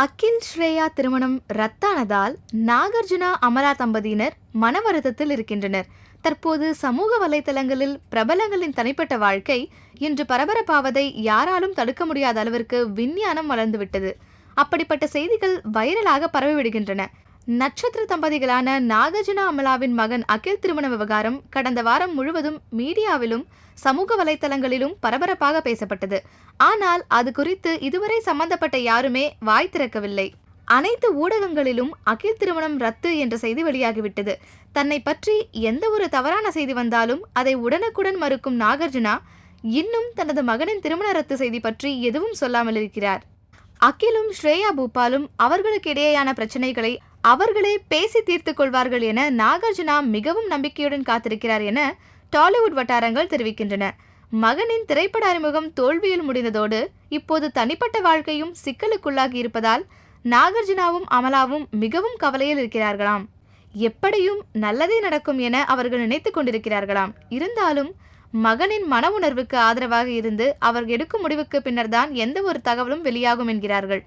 அகில் ஸ்ரேயா திருமணம் ரத்தானதால் நாகார்ஜுனா அமலா தம்பதியினர் மனவருத்தத்தில் இருக்கின்றனர். தற்போது சமூக வலைத்தளங்களில் பிரபலங்களின் தனிப்பட்ட வாழ்க்கை இன்று பரபரப்பாவதை யாராலும் தடுக்க முடியாத அளவிற்கு விஞ்ஞானம் வளர்ந்துவிட்டது. அப்படிப்பட்ட செய்திகள் வைரலாக பரவிவிடுகின்றன. நட்சத்திர தம்பதிகளான நாகார்ஜுனா அமலாவின் மகன் அகில் திருமண விவகாரம் கடந்த வாரம் முழுவதும் மீடியாவிலும் சமூக வலைத்தளங்களிலும் பரபரப்பாக பேசப்பட்டது. ஆனால் அது குறித்து இதுவரை சம்பந்தப்பட்ட யாருமே வாய் திறக்கவில்லை. அனைத்து ஊடகங்களிலும் அகில் திருமணம் ரத்து என்ற செய்தி வெளியாகிவிட்டது. தன்னை பற்றி எந்த ஒரு தவறான செய்தி வந்தாலும் அதை உடனுக்குடன் மறுக்கும் நாகார்ஜுனா இன்னும் தனது மகனின் திருமண ரத்து செய்தி பற்றி எதுவும் சொல்லாமல் இருக்கிறார். அகிலும் ஸ்ரேயா பூபாலும் அவர்களுக்கு இடையேயான பிரச்சனைகளை அவர்களே பேசி தீர்த்துக் கொள்வார்கள் என நாகார்ஜுனா மிகவும் நம்பிக்கையுடன் காத்திருக்கிறார் என டாலிவுட் வட்டாரங்கள் தெரிவிக்கின்றன. மகனின் திரைப்பட அறிமுகம் தோல்வியில் முடிந்ததோடு இப்போது தனிப்பட்ட வாழ்க்கையும் சிக்கலுக்குள்ளாகி இருப்பதால் நாகார்ஜுனாவும் அமலாவும் மிகவும் கவலையில் இருக்கிறார்களாம். எப்படியும் நல்லதே நடக்கும் என அவர்கள் நினைத்து கொண்டிருக்கிறார்களாம். இருந்தாலும் மகனின் மன உணர்வுக்கு ஆதரவாக இருந்து அவர் எடுக்கும் முடிவுக்கு பின்னர்தான் எந்த ஒரு தகவலும் வெளியாகும் என்கிறார்கள்.